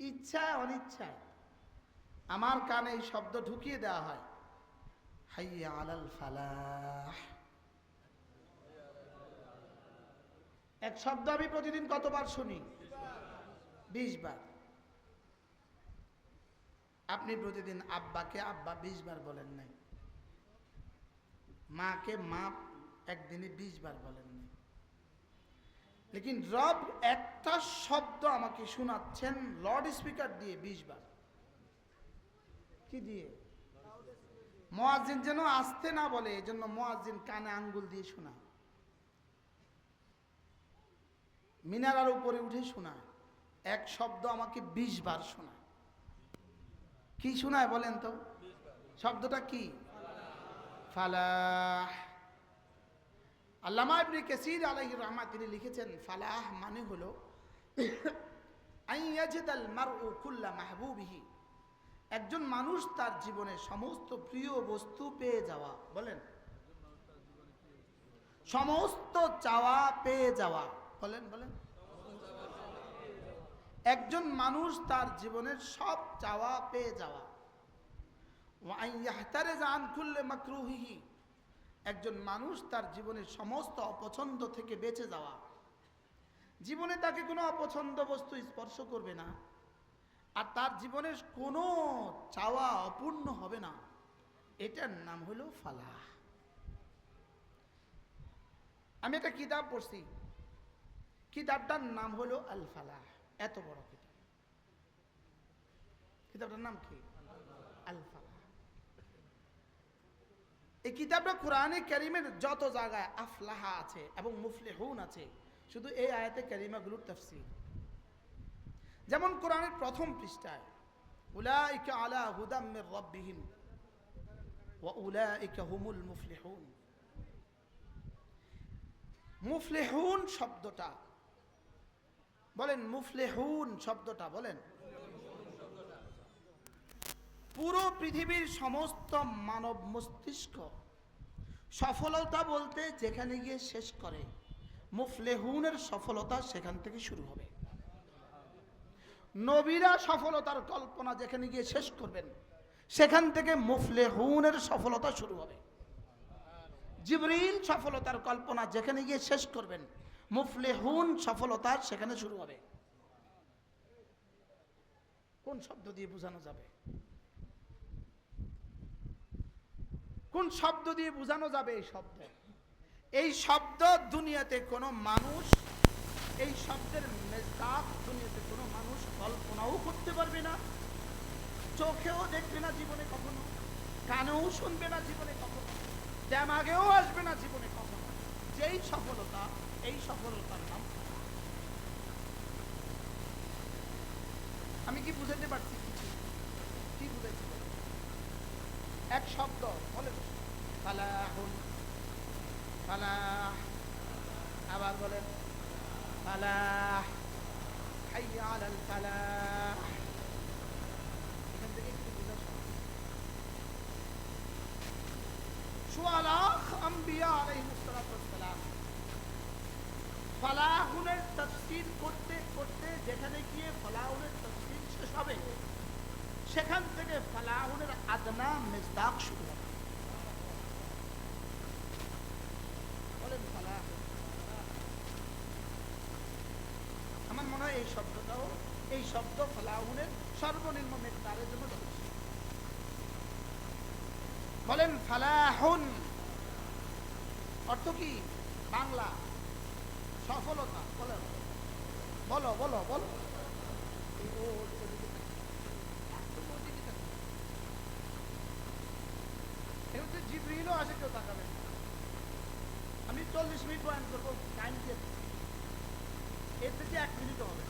ইচ্ছায় অনিচ্ছায় আমার কানে এই শব্দ ঢুকিয়ে দেওয়া হয়। হাইয়া আলাল ফালাহ। এক শব্দ আমি প্রতিদিন কতবার শুনি? বিশ বার আপনি প্রতিদিন আব্বাকে আব্বা বিশ বার বলেন নাই। মাকে মা একদিনে বিশ বার বলেন। লেকিন রব একটা শব্দ আমাকে শোনাচ্ছেন লর্ড স্পিকার দিয়ে বিশ বার। কি দিয়ে? মোয়াজিন যেন আসতে না বলে এজন্য মোয়াজিন কানে আঙ্গুল দিয়ে শোনায়। মিনারার উপরে উঠে শোনায়। এক শব্দ আমাকে বিশ বার শোনায়। কি শোনায় বলেন তো? শব্দটা কি? ফালাহ। আল্লামা ইবনে কাসির আলাইহি রহমা তিনি লিখেছেন, ফালাহ মানে হলো আইয়াজিদাল মারউ কুল্লা মাহবুবিহি। একজন মানুষ তার জীবনে সমস্ত প্রিয় বস্তু পেয়ে যাওয়া, বলেন। সমস্ত চাওয়া পেয়ে যাওয়া, বলেন বলেন। একজন মানুষ তার জীবনের সব চাওয়া পেয়ে যাওয়া। ওয়াইয়াহতারে জান খুললে মাকরুহিহি। একজন মানুষ তার জীবনের সমস্ত অপছন্দ থেকে বেঁচে যাওয়া। জীবনে তাকে কোনো অপছন্দ বস্তু স্পর্শ করবে না। আর তার জীবনের কোনো চাওয়া অপূর্ণ হবে না। এটার নাম হলো ফালাহ। আমি একটা কিতাব পড়ছি। কিতাবটার নাম হলো আল ফালাহ এত বড় কিতাব। কিতাবটার নাম কি? আল ফালাহ এই কিতাবটা কোরআনে কারিমের যত জায়গায় আফলাহা আছে এবং মুফলিহুন আছে, শুধু এই আয়াতে কারিমাগুলোর তাফসীর। যেমন কোরআনের প্রথম পৃষ্ঠায় আলা উলাইকা হুমুল মুফলিহুন শব্দটা, বলেন মুফলিহুন শব্দটা বলেন। পুরো পৃথিবীর সমস্ত মানব মস্তিষ্ক সফলতা বলতে যেখানে গিয়ে শেষ করে, মুফলেহুনের সফলতা সেখান থেকে শুরু হবে। নবীরা সফলতার কল্পনা যেখানে গিয়ে শেষ করবেন, সেখান থেকে মুফলেহুনের সফলতা শুরু হবে। জিবরিল সফলতার কল্পনা যেখানে গিয়ে শেষ করবেন, মুফলেহুন সফলতা সেখানে শুরু হবে। কোন শব্দ দিয়ে বোঝানো যাবে? কোন শব্দ দিয়ে বোঝানো যাবে এই শব্দ? এই শব্দ দুনিয়াতে কোনো মানুষ, এই শব্দের মেজদাক দুনিয়াতে কোনো মানুষ কল্পনাও করতে পারবে না। চোখেও দেখবে না জীবনে কখনো, কানেও শুনবে না জীবনে কখনো, দেমাগেও আসবে না জীবনে কখনো। যেই সফলতা, এই সফলতার নাম। আমি কি বুঝাতে পারছি কিছু কি বুঝাইছি এক শব্দ বলেন ফালাহুন, ফালাহ, আবার বলেন, ফালাহ হাইয়া আলাল ফালাহ। এখান থেকে একটু বুঝা সোয়া আম্বিয়া আলাইহিস সালাতু ওয়াস সালাম ফালাহুনের তাফসীর করতে করতে যেখানে গিয়ে ফালাহুনের তাফসীর শেষ হবে সেখান থেকে ফালাহুনের আদনা মেজদাক শুরু আমার মনে হয় এই শব্দটাও, এই শব্দ ফালাহুনের সর্বনিম্ন মেজদারের জন্য বলেন ফালাহুন। অর্থ কি? বাংলা। সফলতা। বলেন। বলো বলো বলো এই ও ওদিকে একদম ওদিকে তাকাও। এর মধ্যে জিবরিলও আসে কেউ তাকাবে আমি চল্লিশ মিনিট বয়ান করব টাইম দিয়ে এর থেকে এক মিনিটও হবে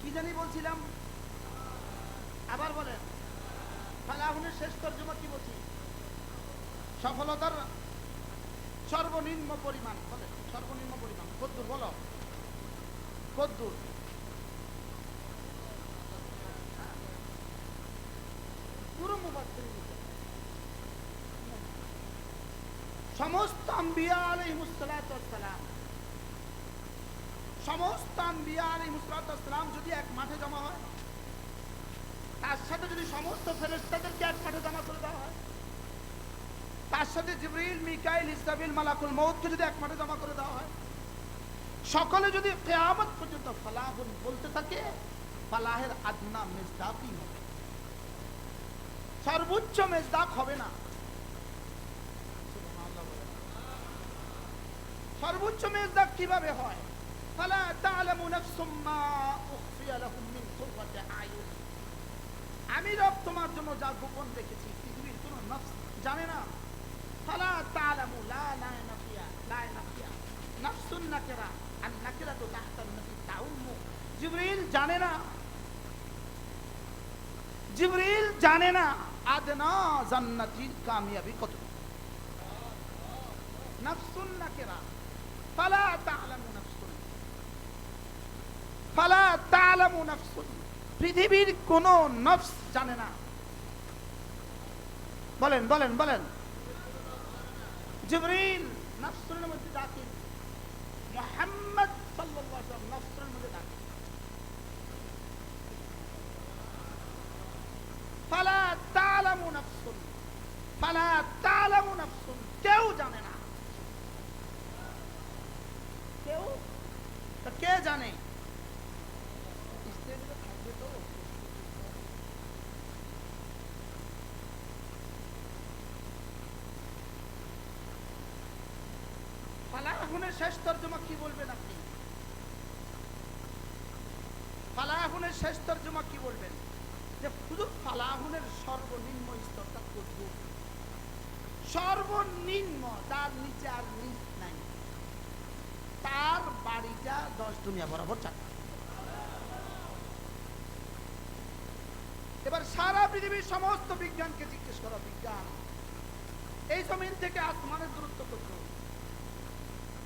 কি জানি বলছিলাম? আবার বলেন। ফালাহুনের শেষ তর্জমা কি বলছি? সফলতার সর্বনিম্ন পরিমাণ বলে সর্বনিম্ন পরিমাণ। কদ্দুর বলো। কদ্দুর সমস্ত আম্বিয়া আলাইহিমুসসালাম সমস্ত যদি এক মাঠে জমা হয়, তার সাথে যদি সমস্ত ফেরেশতাদেরকে এক মাঠে জমা করে দেওয়া হয়, তার সাথে জিবরিল, মিকাইল, ইসরাফিল, মালাকুল মউতকে যদি এক মাঠে জমা করে দেওয়া হয় সকলে যদি কেয়ামত পর্যন্ত ফালাহুন বলতে থাকে, ফালাহের আদনা মেজদাকই হবে। সর্বোচ্চ মেজদাক হবে না। সর্বোচ্চ মেজদাক কীভাবে হয়? ফালা তা'লামু নাফসুম মা উখফিয়া লাহুম মিন আয়ুন আমি রব তোমার জন্য যা গোপন রেখেছি, পৃথিবীর কোন নফস জানে না। ফালা তা'লামু লা লা নাফিয়া লা নাফিয়া নাফসুন নাকিরা। জিবরিল জানে না। জিবরিল জানে না। আদনা জান্নাতির কামিয়াবি কত। নাফসুন নাকিরা ফালা তা'লামু নাফসুন। ফালা তা'লামু নাফসুন। পৃথিবীর কোন নফস জানে না। বলেন বলেন বলেন। জিবরিল নফসের মধ্যে দাখিল মুহাম্মদ সাল্লাল্লাহু আলাইহি ওয়াসাল্লাম নফসের মধ্যে দাখিল ফালা তা'লামু নাফসুন ফালা তা'লামু নাফসুন কেউ জানে না কেউ তা কে জানে স্টেজে থাকবে তো ফালাহুনের শেষ তর্জমা কি বলবেন আপনি? ফালাহুনের শেষ তর্জমা কি বলবেন? যে শুধু ফালাহুনের সর্বনিম্ন স্তরটা করব সর্বনিম্ন, তার নিচে আর নিচ নাই। তার বাড়িটা দশ দুনিয়া বরাবর চারটা। এবার সারা পৃথিবীর সমস্ত বিজ্ঞানকে জিজ্ঞেস করো, বিজ্ঞান। এই জমিন থেকে আসমানের দূরত্ব কত?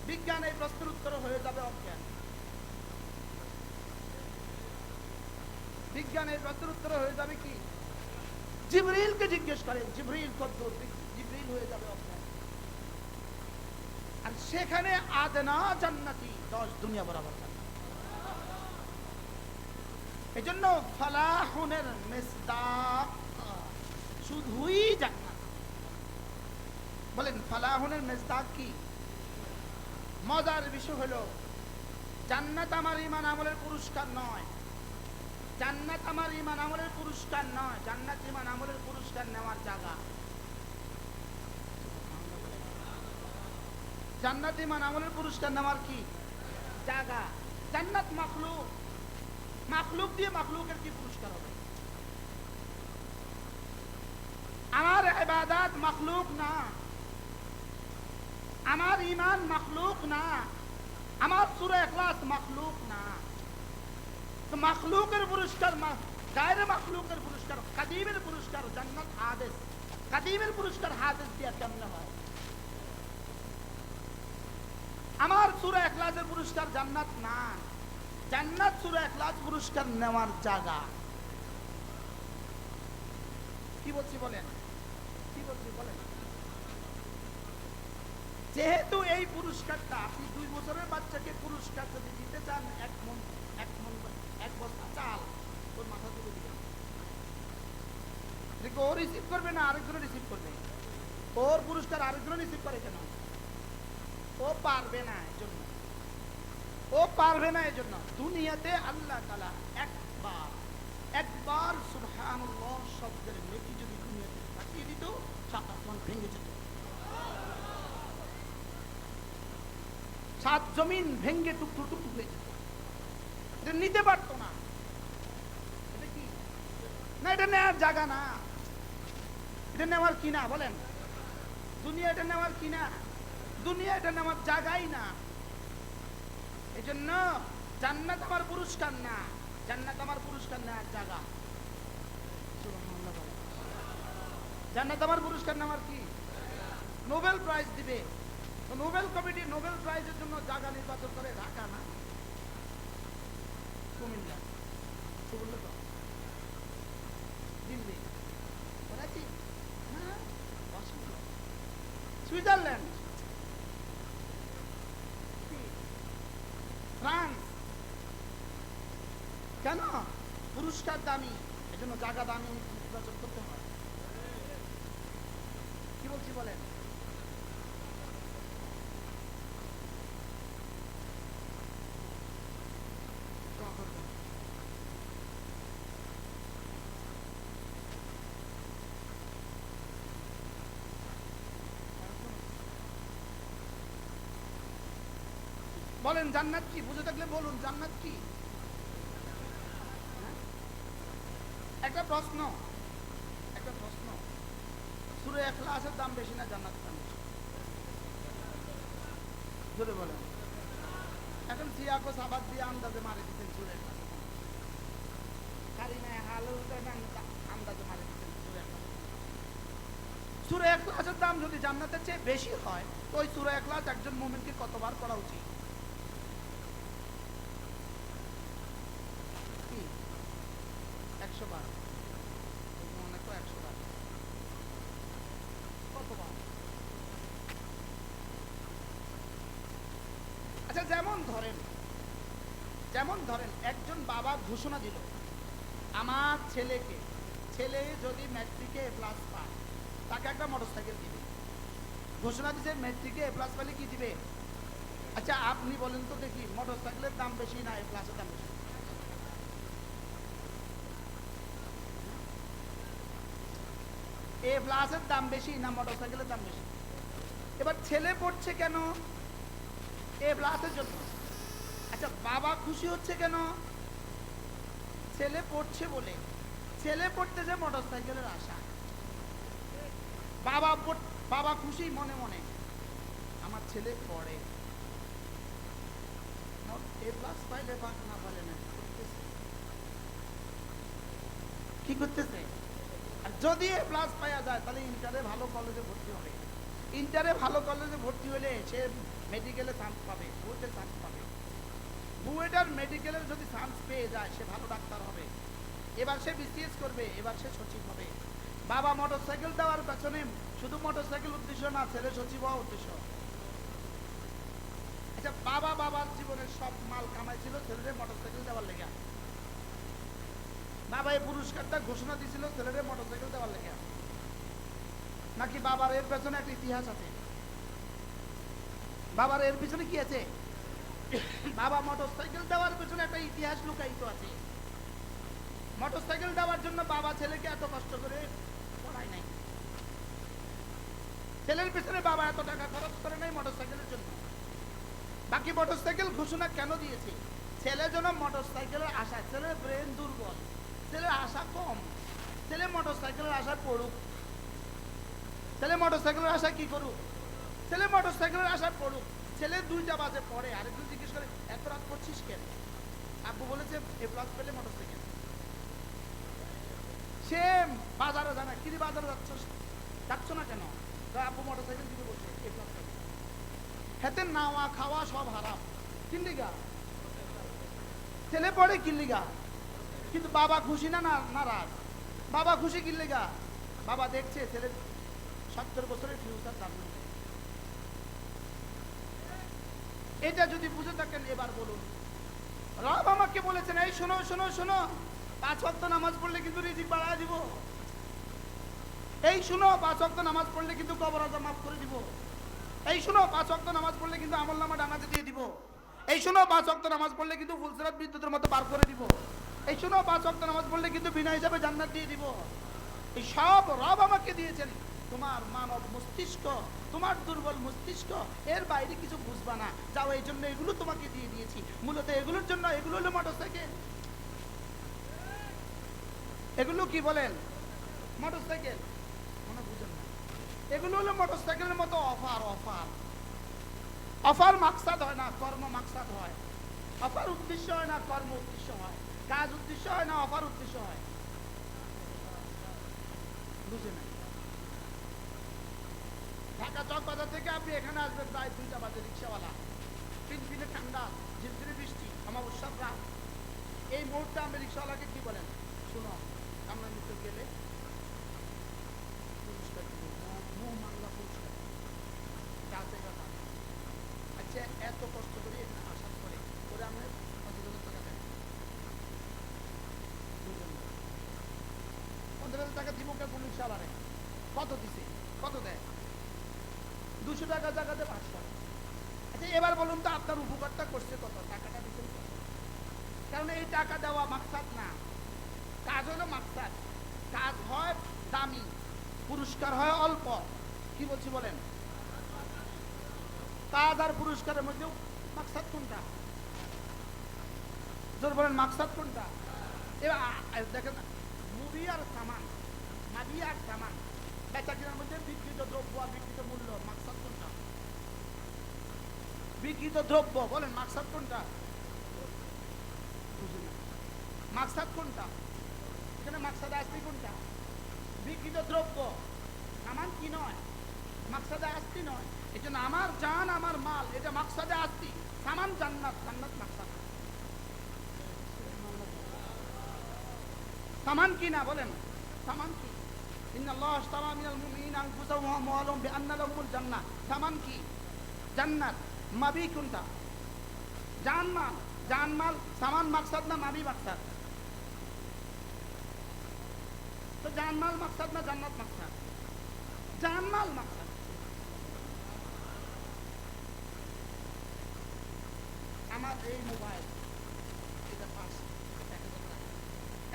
বিজ্ঞান এই প্রশ্নের উত্তর হয়ে যাবে অজ্ঞান। বিজ্ঞান এই প্রশ্নের উত্তর হয়ে যাবে কি? জিবরিলকে জিজ্ঞেস করেন জিবরিল কত জিবরিল হয়ে যাবে অজ্ঞান। আর সেখানে আদনা জান্নাতি, দশ দুনিয়া বরাবর এই জন্য ফালাহুনের মেসদাক শুধুই জান্নাত। বলেন, ফালাহুনের মেসদাক কি? মজার বিষয় হলো, জান্নাত আমার ইমান আমলের পুরস্কার নয়। জান্নাত আমার ইমান আমলের পুরস্কার নয়, জান্নাত ইমান আমলের পুরস্কার নেওয়ার জায়গা। জান্নাত ইমান আমলের পুরস্কার নেওয়ার কি? জায়গা। জান্নাত মাখলুক। মাখলুক দিয়ে মাখলুকের কি পুরস্কার হবে? আমার এবাদাত মাখলুক না। আমার ইমান মাখলুক না। আমার সূরা ইখলাস মাখলুক না। তো মাখলুকের পুরস্কার গায়ের মাখলুকের পুরস্কার, কাদিমের পুরস্কার, জান্নাত হাদিস। কাদিমের পুরস্কার হাদিস দিয়া কেমনে হয়? আমার সূরা ইখলাসের পুরস্কার জান্নাত না। জান্নাত সূরা ইখলাস পুরস্কার নেওয়ার জায়গা। কি বলছি বলেন? কি বলছি বলেন? যেহেতু এই পুরস্কারটা আপনি দুই বছরের বাচ্চাকে পুরস্কার যদি দিতে চান, এক মন এক মন, এক বস্তা চাল, ওর মাথা তুলে দেখো ও রিসিভ করবে না আরেকজন রিসিভ করবে। ওর পুরস্কার আরেকজন রিসিভ করে কেন? ও পারবে না এই জন্য ও পারবে না এই জন্য দুনিয়াতে আল্লাহ তালা একবার একবার সুবহানাল্লাহ শব্দের নেকি যদি দুনিয়াতে পাঠিয়ে দিত সাত ভেঙে যেত। সাত জমিন ভেঙ্গে টুকরো টুকরো হয়ে যেত। এটা নিতে পারতো না। না, এটা নেওয়ার জায়গা না। এটা নেওয়ার কি না, বলেন? দুনিয়া এটা নেওয়ার কি না? দুনিয়া এটা নেওয়ার জায়গাই না। এই জন্য জান্নাত আমার পুরস্কার না। জান্নাত আমার পুরস্কার নেওয়ার জায়গা। জান্নাত আমার পুরস্কার নেওয়ার কি? নোবেল প্রাইজ দিবে। নোবেল কমিটি নোবেল প্রাইজের জন্য জায়গা নির্বাচন করে ঢাকা, না? কুমিল্লা। দিল্লি। হ্যাঁ সুইজারল্যান্ড। ফ্রান্স। কেন? পুরস্কার দামি। এজন্য জায়গা দামি নির্বাচন করতে হয়। কি বলছি বলেন? বলেন জান্নাত কি? বুঝে থাকলে বলুন, জান্নাত কি? হ্যাঁ? একটা প্রশ্ন একটা প্রশ্ন। সুরে এখলাসের দাম বেশি না জান্নাত দাম বেশি? বলেন। এখন সিয়াকো সাবাদ দিয়ে আন্দাজে মারে দিতেন সুরে হালুটা আন্দাজে দিতেন সুরে। সুরে এখলাসের দাম যদি জান্নাতের চেয়ে বেশি হয়, তো ওই সুরে এখলাস একজন মুমিনকে কতবার করা উচিত কি একশো বার। আচ্ছা যেমন ধরেন যেমন ধরেন, একজন বাবা ঘোষণা দিল, আমার ছেলেকে, ছেলে যদি ম্যাট্রিকে এ প্লাস পায়, তাকে একটা মোটরসাইকেল দিবে। ঘোষণা দিছে ম্যাট্রিকে এ প্লাস পেলে কি দিবে? আচ্ছা আপনি বলেন তো দেখি মোটরসাইকেলের দাম বেশি না এ প্লাসের দাম বেশি? এ প্লাসের দাম বেশি না মোটরসাইকেলের দাম বেশি? এবার ছেলে পড়ছে কেন? এ প্লাসের জন্য। আচ্ছা বাবা খুশি হচ্ছে কেন? ছেলে পড়ছে বলে। ছেলে পড়তেছে মোটরসাইকেলের আশা। বাবা বাবা খুশি মনে মনে। আমার ছেলে পড়ে। এ না। কি করতেছে? যদি এ প্লাস পাওয়া যায়, তাহলে ইন্টারে ভালো কলেজে ভর্তি হবে। ইন্টারে ভালো কলেজে ভর্তি হলে সে মেডিকেলে চান্স পাবে বুয়েটে চান্স পাবে। বুয়েটার মেডিকেলের যদি চান্স পেয়ে যায়, সে ভালো ডাক্তার হবে। এবার সে বিসিএস করবে, এবার সে সচিব হবে। বাবা মোটর মোটরসাইকেল দেওয়ার পেছনে শুধু মোটরসাইকেল উদ্দেশ্য না, ছেলে সচিব হওয়া উদ্দেশ্য। আচ্ছা বাবা বাবার জীবনের সব মাল কামাইছিল ছেলেরে মোটরসাইকেল দেওয়ার লেগে। বাবা এই পুরস্কারটা ঘোষণা দিছিল, ছেলেরে মোটরসাইকেল দেওয়ার লেগে। নাকি বাবার এর পেছনে একটা ইতিহাস আছে? বাবার এর পিছনে কি আছে? বাবা মোটরসাইকেল দেওয়ার পেছনে একটা ইতিহাস লুকায়িত আছে। মোটরসাইকেল দেওয়ার জন্য বাবা ছেলেকে এত কষ্ট করে পড়ায় নাই। ছেলের পেছনে বাবা এত টাকা খরচ করে নাই মোটরসাইকেলের জন্য। বাকি মোটরসাইকেল ঘোষণা কেন দিয়েছে? ছেলে যেন মোটরসাইকেলের আশা ছেলের ব্রেন দুর্বল। ছেলের আশা কম। ছেলে মোটরসাইকেলের আশা পড়ুক। ছেলে মোটরসাইকেলের আশা কি করুক? ছেলে মোটরসাইকেলের আশা পড়ুক। ছেলে দুইটা বাজে পড়ে। আরেকজন জিজ্ঞেস করে, এত রাত করছিস কেন? আব্বু বলেছে, এ প্লাস পেলে মোটরসাইকেল সে বাজারে জানা কিরি বাজারে যাচ্ছ যাচ্ছ না কেন? আব্বু মোটরসাইকেল দিতে বলছে, এ পেলে। হেতে নাওয়া, খাওয়া সব হারাম। কিল্লিগা ছেলে পড়ে কিল্লিগা কিন্তু বাবা খুশি না না নারাজ? বাবা খুশি কিল্লিগা বাবা দেখছে ছেলে সত্তর বছরের ফিউচার দাম এটা যদি বুঝে থাকেন, এবার বলুন। রব আমাকে বলেছেন, এই শোনো শোনো শোনো, পাঁচ ওয়াক্ত নামাজ পড়লে কিন্তু রিজিক বাড়ায় দিব। এই শুনো, পাঁচ ওয়াক্ত নামাজ পড়লে কিন্তু কবর আজা মাফ করে দিব। এই শুনো, পাঁচ ওয়াক্ত নামাজ পড়লে কিন্তু আমল নামা ডানাতে দিয়ে দিব। এই শুনো, পাঁচ ওয়াক্ত নামাজ পড়লে কিন্তু ফুলসরাত বিদ্যুতের মতো পার করে দিব। এই শুনো পাঁচ ওয়াক্ত নামাজ পড়লে কিন্তু বিনা হিসাবে জান্নাত দিয়ে দিব। এই সব রব আমাকে দিয়েছেন। তোমার মানব মস্তিষ্ক, তোমার দুর্বল মস্তিষ্ক, এর বাইরে কিছু বুঝবা না। যাও, এই জন্য এগুলো তোমাকে দিয়ে দিয়েছি। মূলত এগুলোর জন্য, এগুলো হলো মোটরসাইকেল। এগুলো কি বলেন? মোটরসাইকেল। মনে বুঝেন না। এগুলো হলো মোটরসাইকেলের মতো অফার অফার। অফার মাকসাদ হয় না, কর্ম মাকসাদ হয়। অফার উদ্দেশ্য হয় না, কর্ম উদ্দেশ্য হয়। কাজ উদ্দেশ্য হয় না অফার উদ্দেশ্য হয়? বুঝে নাই। ঢাকা চক বাজার থেকে আপনি এখানে আসবেন, প্রায় দুইটা বাজে রিক্সাওয়ালা। ফিনফিনে ঠান্ডা, ঝিরঝিরে বৃষ্টি, অমাবস্যার রাত। এই মুহূর্তে আপনি রিক্সাওয়ালাকে কি বলেন শুনো আমরা নিতে গেলে পুরস্কার দিব। মো- মোহ মাংলা পুরস্কার জীবকে পুলিশ চালারে কত দিছে কত দেয় দুশো টাকা জায়গাতে পাঁচশো আচ্ছা এবার বলুন তো আপনার উপকারটা করছে কত? টাকাটা দিচ্ছেন কারণ এই টাকা দেওয়া মাকসাদ না। কাজ হলো মাকসাদ। কাজ হয় দামি। পুরস্কার হয় অল্প। কি বলছি বলেন? কাজ আর পুরস্কারের মধ্যে মাকসাদ কোনটা? জোর বলেন, মাকসাদ কোনটা? এবার দেখেন মুভি আর সামান মাবি আর সামান। মধ্যে বিকৃত দ্রব্য আর বিকৃত মূল্য, মাকসাদ কোনটা? বিকৃত দ্রব্য, বলেন মাকসাদ কোনটা? মাকসাদ কোনটা? এখানে মাকসাদ আসতি কোনটা? বিকৃত দ্রব্য। কি নয়? মাকসাদে আসতি নয়। এই জন্য আমার জান, আমার মাল, এটা মাকসাদে আসতি সামান জান্নাত জান্নাত মাকসাদ। সামান কি না, বলেন। সামান কি? জানমাল জানমাল তো না জান্নাত আমার এই মোবাইল এটা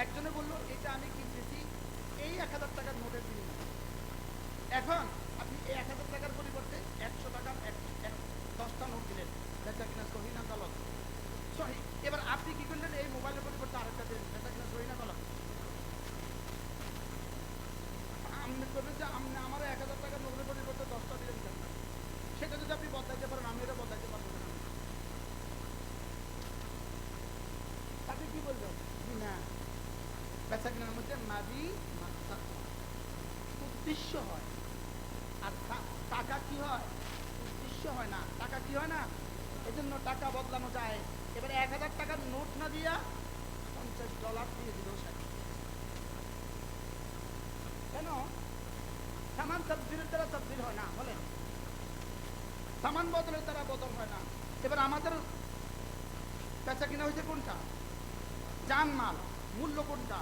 একজনে বলল এটা আমি কিনতেছি। এই এক হাজার টাকার নোটের বিনিময়। এখন আপনি এই এক হাজার টাকার পরিবর্তে একশো টাকার দশটা নোট দিলেন। কিনা সহি। এবার আপনি কি করলেন এই মোবাইলের পরিবর্তে আরেকটা দিলেন বেচা কিনা সহি না গলত আপনি করবেন যে আপনি আমার এক হাজার টাকার নোটের পরিবর্তে দশটা দিলেন কেন? সেটা যদি আপনি বদলাইতে পারেন আমি এটা বদলাইতে পারব না তাকে কি বলবেন জি না বেচা কেনার মধ্যে মাদি মাকসাদ উদ্দেশ্য হয়। আর টাকা কি হয়? উদ্দেশ্য হয় না। টাকা কি হয় না? এই জন্য টাকা বদলানো যায়। এবারে এক হাজার টাকার নোট না দিয়া পঞ্চাশ ডলার দিয়ে দিল কেন? সামান তবদিলের দ্বারা তবদিল হয় না, বলেন। সামান বদলের দ্বারা বদল হয় না। এবার আমাদের বেচা কিনা হয়েছে কোনটা? জানমাল। মূল্য কোনটা?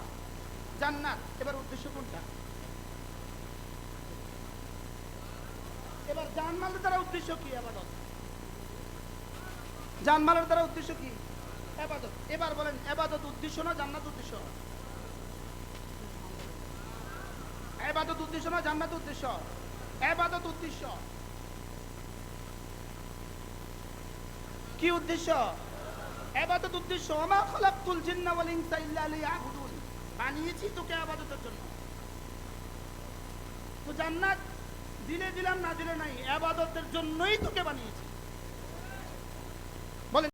জান্নাত। এবার উদ্দেশ্য কোনটা? এবার জানমালের দ্বারা উদ্দেশ্য কি আবাদত? জানমালের দ্বারা উদ্দেশ্য কি? আবাদত। এবার বলেন, আবাদত উদ্দেশ্য না জান্নাত উদ্দেশ্য? আবাদত উদ্দেশ্য না জান্নাত উদ্দেশ্য? আবাদত উদ্দেশ্য। কি উদ্দেশ্য? আবাদত উদ্দেশ্য আমা খালাকতুল জিন্না ওয়াল ইনসা ইল্লা লিয়াবুদুন। বানিয়েছি তোকে আবাদতের জন্য। তো জান্নাত দিলে দিলাম না দিলে নাই। আবাদতের জন্যই তোকে বানিয়েছি।